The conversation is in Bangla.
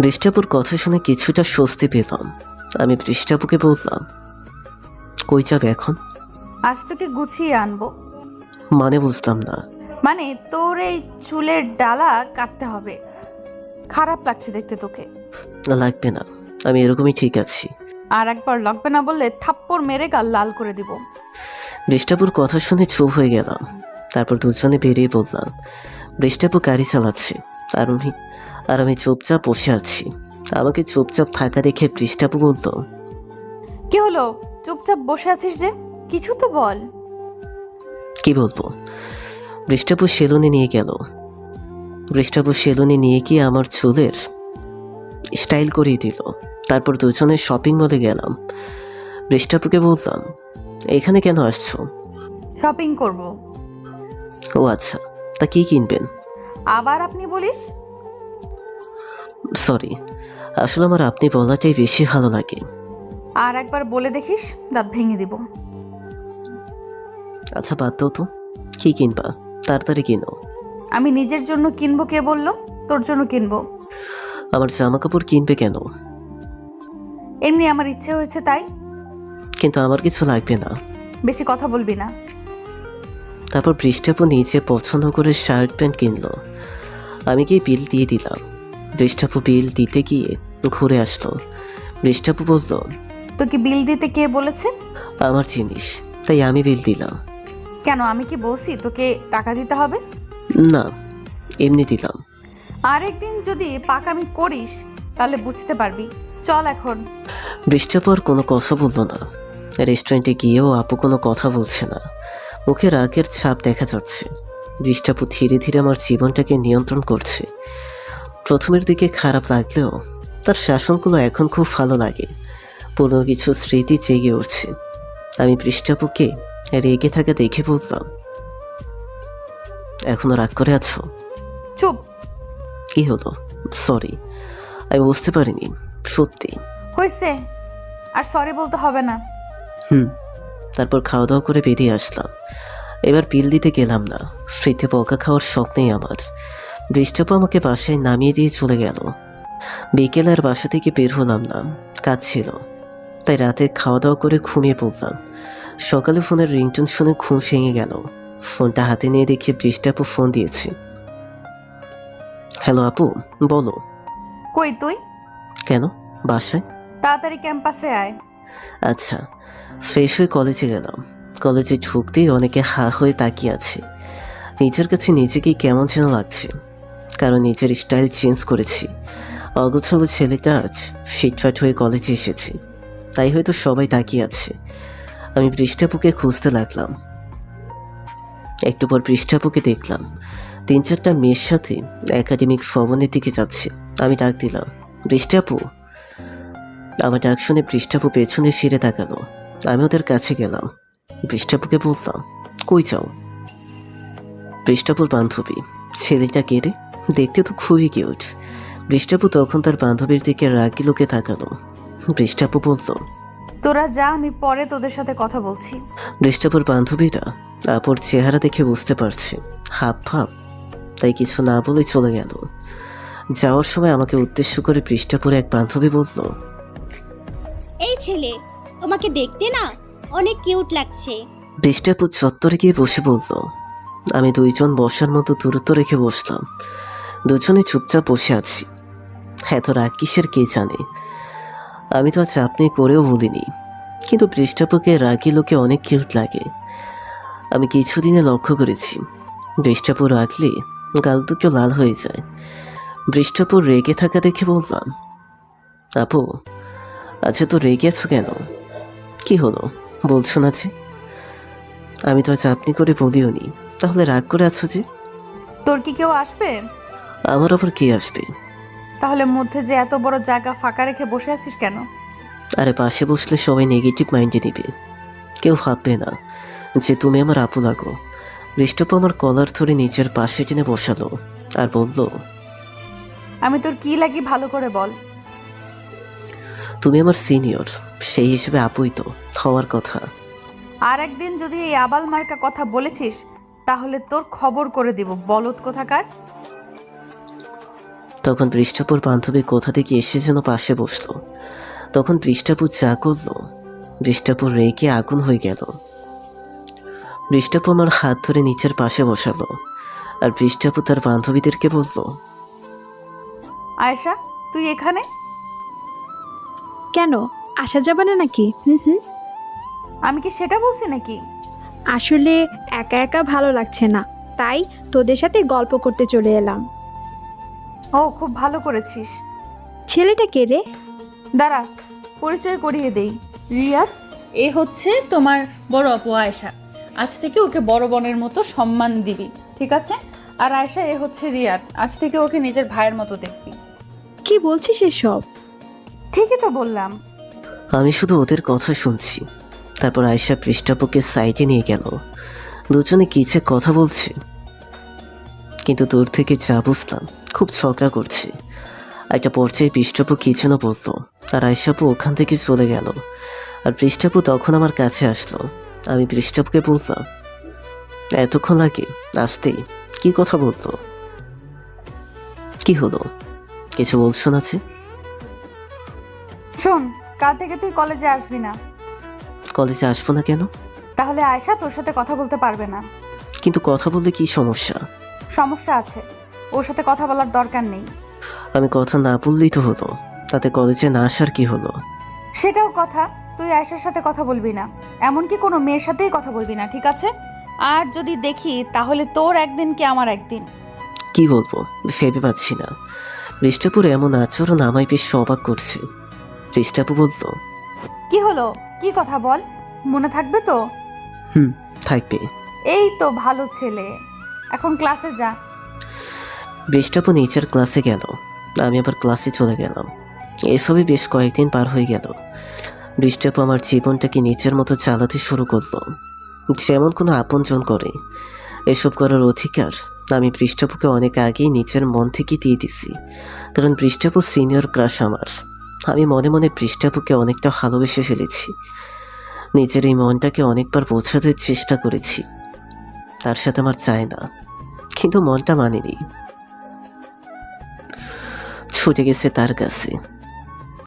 বৃষ্টাপুর কথা শুনে কিছুটা স্বস্তি পেলাম। আমি বৃষ্টাপুকে বললাম কই যাবে এখন? আজ তোকে গুছিয়ে আনব। মানে বুঝলাম না। মানে তোর এই চুলের ডালা কাটতে হবে। খারাপ লাগছে দেখতে তোকে। না লাগবে না আমি এরকমই ঠিক আছি। আর একবার লাগবে না বললে থাপ্পড় মেরে গাল লাল করে দিব। বৃষ্টাপুর কথা শুনে চুপ হয়ে গেলাম। তারপর দুজনে বেরিয়ে বললাম বৃষ্টাপু গাড়ি চালাচ্ছে। আর আমি আর আমি চুপচাপ বসে আছি। আমাকে চুপচাপ থাকা দেখে বৃষ্টাপু বলতো কি হলো? চুপচাপ বসে আছিস যে? কিছু তো বল। কি বলব? বৃষ্টাপু সেলুনে নিয়ে গেল। বৃষ্টাপু সেলুনে নিয়ে গিয়ে আমার চুলের স্টাইল করিয়ে দিল। তারপর দুজনে শপিং মলে গেলাম। বৃষ্টাপুকে বললাম এখানে কেন আসছো? শপিং করব। ও আচ্ছা তা কি কিনবেন? আবার আপনি বলিস? সরি আসলে আমার আপনি বলাটাই বেশি ভালো লাগে। আর একবার বলে দেখিস দাঁত ভেঙে দিব। আচ্ছা বাদ দাও তো। কি কিনবা? তাড়াতাড়ি কিনো। আমি নিজের জন্য কিনবো কে বলল? তোর জন্য কিনবো। আমার জামা কাপড় কিনবে কেন? এমনি আমার ইচ্ছে হয়েছে তাই। কিন্তু আমার কিছু লাগবে না। বেশি কথা বলবি না। তারপর বৃষ্টাপু নিচে পছন্দ করে শার্ট প্যান্ট কিনলো। আমি গিয়ে বিল দিয়ে দিলাম? বৃষ্টাপু বিল দিতে গিয়ে ঘুরে আসলো। বৃষ্ঠাপু বলল তোকে বিল দিতে কে বলেছে? আমার জিনিস তাই আমি বিল দিলাম। কেন আমি কি বলছি তোকে টাকা দিতে হবে? না এমনি দিলাম। আরেকদিন যদি পাকামি করিস তাহলে বুঝতে পারবি। চল এখন। বৃষ্টাপু আর কোনো কথা বলল না। রেস্টুরেন্টে গিয়েও আপু কোনো কথা বলছে না। মুখে রাগের ছাপ দেখা যাচ্ছে। বৃষ্টাপু ধীরে ধীরে আমার জীবনটাকে নিয়ন্ত্রণ করছে। প্রথমের দিকে খারাপ লাগলেও তার শাসনগুলো এখন খুব ভালো লাগে। পুরনো কিছু স্মৃতি জেগে উঠছে। আমি পৃষ্ঠাপুকে রেগে থাকা দেখে বললাম এখনও রাগ করে আছো? চুপ। কি হলো? সরি আমি বুঝতে পারিনি সত্যি। হয়েছে আর সরি বলতে হবে না। হুম তারপর খাওয়া দাওয়া করে বেরিয়ে আসলাম। এবার বিল দিতে গেলাম না। ফ্রিতে বকা খাওয়ার শখ নেই আমার। বৃষ্টাপু আমাকে বাসায় নামিয়ে দিয়ে চলে গেল। বিকেল আর বাসা থেকে বের হলাম না কাজ ছিল। তাই রাতে খাওয়া দাওয়া করে ঘুমিয়ে পড়লাম। সকালে ফোনের রিংটোন শুনে ঘুম ভেঙে গেল। ফোনটা হাতে নিয়ে দেখি বৃষ্টাপু ফোন দিয়েছে। হ্যালো আপু বলো। কই তুই? কেন? বাসায়? তাড়াতাড়ি ক্যাম্পাসে আয়। আচ্ছা ফ্রেশ হয়ে কলেজে গেলাম। কলেজে ঢুকতেই অনেকে হা হয়ে তাকিয়ে আছে। নিজের কাছে নিজেকেই কেমন যেন লাগছে। কারণ নিজের স্টাইল চেঞ্জ করেছি। অগোছালো ছেলেটা আজ ফিটফাট হয়ে কলেজে এসেছি। তাই হয়তো সবাই তাকিয়ে আছে। আমি পৃষ্ঠাপুকে খুঁজতে লাগলাম। একটু পর পৃষ্ঠাপুকে দেখলাম। তিন চারটা মেয়ের সাথে একাডেমিক ভবনের দিকে যাচ্ছে। আমি ডাক দিলাম, পৃষ্ঠাপু? আমার ডাক শুনে পৃষ্ঠাপু পেছনে ফিরে তাকালো। আমি ওদের কাছে গেলাম। পৃষ্ঠাপুকে বললাম, কই যাও? পৃষ্ঠাপুর বান্ধবী, ছেলেটা কেড়ে দেখতে তো খুবই কিউট। পৃষ্ঠাপু তখন তার বান্ধবীর দিকে রাগি লোকে তাকালো। পৃষ্ঠাপু বলল তোরা যা আমি পরে তোদের সাথে কথা বলছি। পৃষ্ঠাপুর বান্ধবীরা আপুর চেহারা দেখে বুঝতে পারছে হাব ভাব তাই কিছু না বলে চলে গেল। যাওয়ার সময় আমাকে উদ্দেশ্য করে পৃষ্ঠাপুর এক বান্ধবী বলল এই ছেলে তোমাকে দেখতে না অনেক কিউট লাগছে। বৃষ্টাপু চত্বরে গিয়ে বসে বলল আমি দুইজন বসার মতো দূরত্ব রেখে বসলাম। দুজনে চুপচাপ বসে আছি। এত রাগ কিসের কে জানে? আমি তো আর চাপনি করেও বলিনি। কিন্তু বৃষ্টাপুকে রাগি লোকে অনেক কিউট লাগে। আমি কিছুদিনে লক্ষ্য করেছি। বৃষ্টাপু রাগলে গাল দুটো লাল হয়ে যায়। বৃষ্টাপুর রেগে থাকা দেখে বললাম, আপু আচ্ছা তো রেগে আছো কেন? কি হলো? বলছো না যে? আমি তো আজ আপনি করে বলিও নি তাহলে রাগ করে আছো যে? তোর কি কেউ আসবে? আমার আবার কে আসবে? তাহলে মধ্যে যে এত বড় জায়গা ফাঁকা রেখে বসে আছিস কেন? আরে পাশে বসলে সবাই নেগেটিভ মাইন্ডে নিবে। কেউ ভাববে না যে তুমি আমার আপু লাগো। বৃষ্টপ আমার কলার ধরে নিজের পাশে টেনে বসালো আর বলল আমি তোর কি লাগি ভালো করে বল। তুমি আমার সিনিয়র সেই হিসেবে আপুই তো হওয়ার কথা। আর একদিন যদি এই আবাল মার্কা কথা বলেছিস তাহলে তোর খবর করে দিব বলদ কোথাকার? তখন পৃষ্ঠাপুর বান্ধবী কোথা থেকে এসে যেন পাশে বসল। তখন পৃষ্ঠাপুর যা করল পৃষ্ঠাপুর রেগে আগুন হয়ে গেল। পৃষ্ঠাপু আমার হাত ধরে নিচের পাশে বসালো আর পৃষ্ঠাপু তার বান্ধবীদেরকে বলল আয়েশা তুই এখানে? কেন? আসা যাবে না নাকি? হুম হুম। আমি কি সেটা বলছি নাকি? আসলে একা একা ভালো লাগছে না তাই তোদের সাথে গল্প করতে চলে এলাম। ও খুব ভালো করেছিস। ছেলেটা কে রে? দাঁড়া পরিচয় করিয়ে দেই। রিয়াদ? এ হচ্ছে তোমার বড় আপু আয়েশা। আজ থেকে ওকে বড় বোনের মতো সম্মান দিবি ঠিক আছে? আর আয়েশা এ হচ্ছে রিয়াদ। আজ থেকে ওকে নিজের ভাইয়ের মতো দেখবি। কি বলছিস এসব? ঠিকই তো বললাম। আমি শুধু ওদের কথা শুনছি। তারপর আয়সা পৃষ্ঠাপুকে সাইডে নিয়ে গেল। দুজনে কিছে কথা বলছে। কিন্তু দূর থেকে যা বুঝলাম খুব ঝগড়া করছে। একটা পর্যায়ে পৃষ্ঠাপু কি যেন বলল আর আয়সাপু ওখান থেকে চলে গেল। আর পৃষ্ঠাপু তখন আমার কাছে আসলো। আমি পৃষ্ঠাপুকে বললাম এতক্ষণ লাগে আসতেই কি কথা বলতো? কি হলো? কিছু বলছো না যে? শোন কাল থেকে তুই কলেজে আসবি না। কলেজে আসব না কেন? তাহলে আয়েশা তোর সাথে কথা বলতে পারবে না। কিন্তু কথা বলতে কি সমস্যা? সমস্যা আছে। ওর সাথে কথা বলার দরকার নেই। আমি কথা না বললেই তো হলো। তাতে কলেজে না আসার কি হলো? সেটাও কথা। তুই আয়েশার সাথে কথা বলবি না। এমনকি কোনো মেয়ের সাথেই কথা বলবি না ঠিক আছে? আর যদি দেখি তাহলে তোর একদিন কি আমার একদিন? কি বলব? ভেবে পাচ্ছি না। পৃষ্ঠাপুর এমন আচরণ আমায় বেশ অবাক করছে। পৃষ্ঠাপু বলল কি হলো? কি কথা বল? মনে থাকবে তো? হুম থাকবে। এই তো ভালো ছেলে। এখন ক্লাসে যা। পৃষ্ঠাপু নিচের ক্লাসে গেল। আমি আবার ক্লাসে চলে গেলাম। এসবই বেশ কয়েকদিন পার হয়ে গেল। পৃষ্ঠাপু আমার জীবনটাকে নিচের মতো চালাতে শুরু করল। যেমন কোনো আপনজন করে। এসব করার অধিকার আমি পৃষ্ঠাপুকে অনেক আগেই নিচের মন থেকে দিয়ে দিছি। কারণ পৃষ্ঠাপু সিনিয়র ক্রাশ আমার। আমি মনে মনে পৃষ্ঠাপুকে অনেকটা ভালোবেসে ফেলেছি। নিজের এই মনটাকে অনেকবার বোঝাতে চেষ্টা করেছি। তার সাথে আমার চায় না। কিন্তু মনটা মানেনি। ছুটে গেছে তার কাছে।